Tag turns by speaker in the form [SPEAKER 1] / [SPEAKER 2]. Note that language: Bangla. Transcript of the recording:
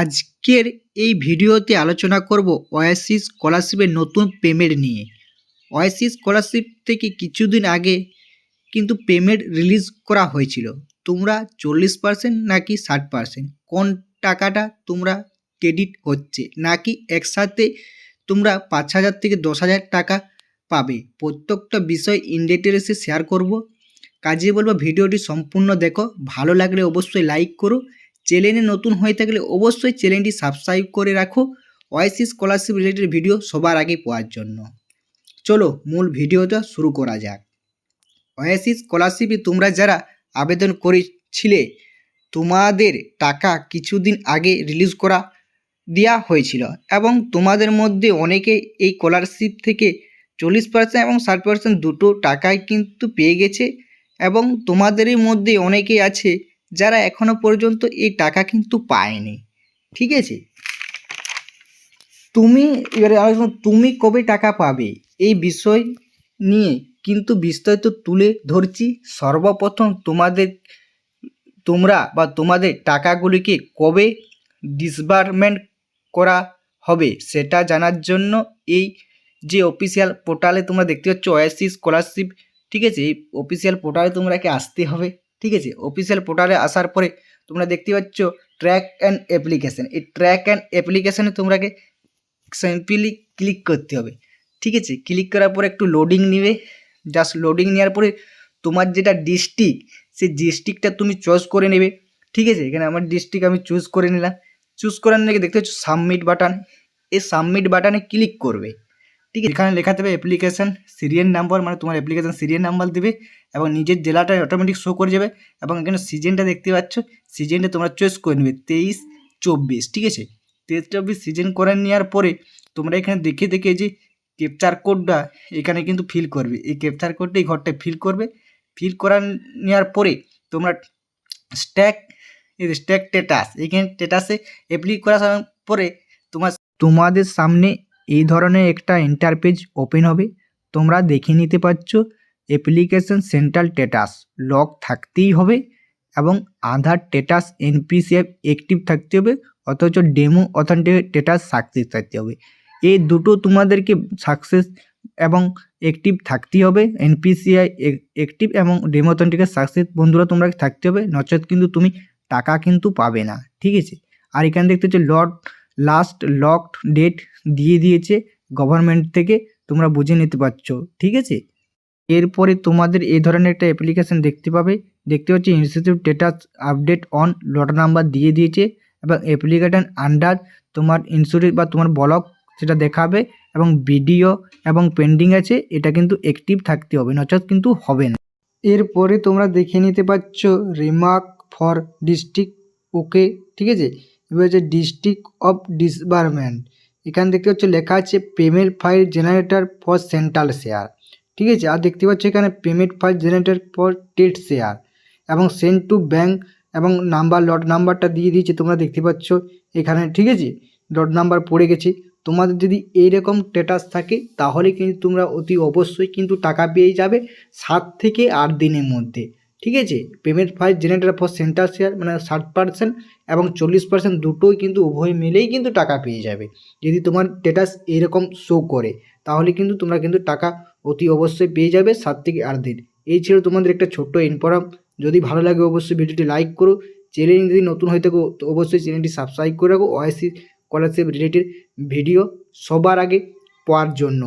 [SPEAKER 1] আজকের এই ভিডিওতে আলোচনা করব ওয়াইসি স্কলারশিপের নতুন পেমেন্ট নিয়ে। ওয়াইসি স্কলারশিপ থেকে কিছুদিন আগে কিন্তু পেমেন্ট রিলিজ করা হয়েছিল। তোমরা চল্লিশ পার্সেন্ট নাকি ষাট পার্সেন্ট কোন টাকাটা তোমরা ক্রেডিট হচ্ছে নাকি একসাথে তোমরা পাঁচ হাজার থেকে দশ হাজার টাকা পাবে? প্রত্যেকটা বিষয় ইনডেটের এসে শেয়ার করব। কাজে বলব, ভিডিওটি সম্পূর্ণ দেখো। ভালো লাগলে অবশ্যই লাইক করো। চ্যানেলে নতুন হয়ে থাকলে অবশ্যই চ্যানেলটি সাবস্ক্রাইব করে রাখো। ওয়াইসি স্কলারশিপ রিলেটেড ভিডিও সবার আগে পাওয়ার জন্য। চলো মূল ভিডিওটা শুরু করা যাক। ওয়াইসি স্কলারশিপে তোমরা যারা আবেদন করেছিলে, তোমাদের টাকা কিছুদিন আগে রিলিজ করা দেওয়া হয়েছিল এবং তোমাদের মধ্যে অনেকে এই স্কলারশিপ থেকে চল্লিশ পার্সেন্ট এবং ষাট পার্সেন্ট দুটো টাকাই কিন্তু পেয়ে গেছে এবং তোমাদেরই মধ্যে অনেকেই আছে যারা এখনও পর্যন্ত এই টাকা কিন্তু পায়নি। ঠিক আছে? তুমি, এবারে তুমি কবে টাকা পাবে? এই বিষয় নিয়ে কিন্তু বিস্তারিত তুলে ধরছি। সর্বপ্রথম তোমাদের, তোমরা বা তোমাদের টাকাগুলিকে কবে ডিসবারমেন্ট করা হবে সেটা জানার জন্য এই যে অফিসিয়াল পোর্টালে তোমরা দেখতে পাচ্ছ ওয়াইসি স্কলারশিপ ঠিক আছে? এই অফিসিয়াল পোর্টালে তোমরাকে আসতে হবে। ঠিক আছে? অফিসিয়াল পোর্টালে আসার পরে তোমরা দেখতে পাচ্ছ ট্র্যাক অ্যান্ড অ্যাপ্লিকেশান এই ট্র্যাক অ্যান্ড অ্যাপ্লিকেশানে তোমরাকে সিম্পলি ক্লিক করতে হবে। ঠিক আছে? ক্লিক করার পরে একটু লোডিং নেবে। জাস্ট লোডিং নেওয়ার পরে তোমার যেটা ডিস্ট্রিক্ট সেই ডিস্ট্রিক্টটা তুমি চয়েস করে নেবে। ঠিক আছে? এখানে আমার ডিস্ট্রিক্ট আমি চুজ করে নিলাম। চুজ করার নাকি দেখতে পাচ্ছ সাবমিট বাটন এই সাবমিট বাটনে ক্লিক করবে। ঠিক আছে এখানে লেখা দেবে অ্যাপ্লিকেশান সিরিয়াল নাম্বার মানে তোমার অ্যাপ্লিকেশান সিরিয়াল নাম্বার দেবে এবং নিজের জেলাটা অটোমেটিক শো করে যাবে এবং এখানে সিজনটা দেখতে পাচ্ছ সিজনটা তোমরা চয়েস করে নেবে তেইশ চব্বিশ, ঠিক আছে? তেইশ চব্বিশ সিজন করে নেওয়ার পরে তোমরা এখানে দেখে দেখে যে ক্যাপচার কোডটা এখানে কিন্তু ফিল করবে। এই ক্যাপচার কোডটা এই ঘরটায় ফিল করবে। ফিল করা নেওয়ার পরে তোমরা স্ট্যাক স্ট্যাক স্ট্যাটাস এখানে স্ট্যাটাসে অ্যাপ্লি করার পরে তোমার তোমাদের সামনে এই ধরনের একটা ইন্টারপেজ ওপেন হবে। তোমরা দেখে নিতে পারছ অ্যাপ্লিকেশন সেন্ট্রাল স্ট্যাটাস লক থাকতেই হবে এবং আধার স্ট্যাটাস এনপিসিএফ অ্যাক্টিভ থাকতে হবে অথচ ডেমো অথেন্টিক স্ট্যাটাস সাকসেস থাকতে হবে। এই দুটো তোমাদেরকে সাকসেস এবং অ্যাক্টিভ থাকতেই হবে। এনপিসিআই অ্যাক্টিভ এবং ডেমো অথেন্টিকের সাকসেস বন্ধুরা তোমরা থাকতে হবে নচেত কিন্তু তুমি টাকা কিন্তু পাবে না। ঠিক আছে? আর এখানে দেখতে হচ্ছে লট লাস্ট লকড ডেট দিয়ে দিয়েছে গভর্নমেন্ট থেকে, তোমরা বুঝে নিতে পারছ, ঠিক আছে? এরপরে তোমাদের এই ধরনের একটা অ্যাপ্লিকেশান দেখতে পাবে, দেখতে পাচ্ছি institute status update on lot number দিয়ে দিয়েছে, এবং অ্যাপ্লিকেশন আন্ডার তোমার ইন্স্যুরেন্স বা তোমার ব্লক সেটা দেখাবে, এবং ভিডিও এবং পেন্ডিং আছে, এটা কিন্তু অ্যাক্টিভ থাকতে হবে নচেত কিন্তু হবে না। এরপরে তোমরা দেখে নিতে পারছ রিমার্ক ফর ডিস্ট্রিক্ট ওকে ঠিক আছে? হচ্ছে ডিস্ট্রিক্ট অফ ডিসবারমেন্ট এখানে দেখতে পাচ্ছ লেখা আছে payment file generator for central share ঠিক আছে? আর দেখতে পাচ্ছ এখানে payment file generator for state share এবং সেন্ড টু ব্যাঙ্ক এবং নাম্বার লট নাম্বারটা দিয়ে দিয়েছে, তোমরা দেখতে পাচ্ছ এখানে। ঠিক আছে? লট নাম্বার পড়ে গেছে। তোমাদের যদি এইরকম স্ট্যাটাস থাকে, তাহলে কিন্তু তোমরা অতি অবশ্যই কিন্তু টাকা পেয়ে যাবে সাত থেকে আট দিনের মধ্যে। ঠিক আছে? Payment file generator for centre share মানে ষাট পার্সেন্ট এবং চল্লিশ পার্সেন্ট দুটোই কিন্তু উভয় মিলেই কিন্তু টাকা পেয়ে যাবে। যদি তোমার স্ট্যাটাস এইরকম শো করে, তাহলে কিন্তু তোমরা কিন্তু টাকা অতি অবশ্যই পেয়ে যাবে সাত থেকে আট দিন। এই ছিল তোমাদের একটা ছোট্ট ইনফর্ম যদি ভালো লাগে অবশ্যই ভিডিওটি লাইক করো। চ্যানেল যদি নতুন হয়ে থাকো, তো অবশ্যই চ্যানেলটি সাবস্ক্রাইব করে রাখো। ওয়াইসি স্কলারশিপ রিলেটেড ভিডিও সবার আগে পাওয়ার জন্য।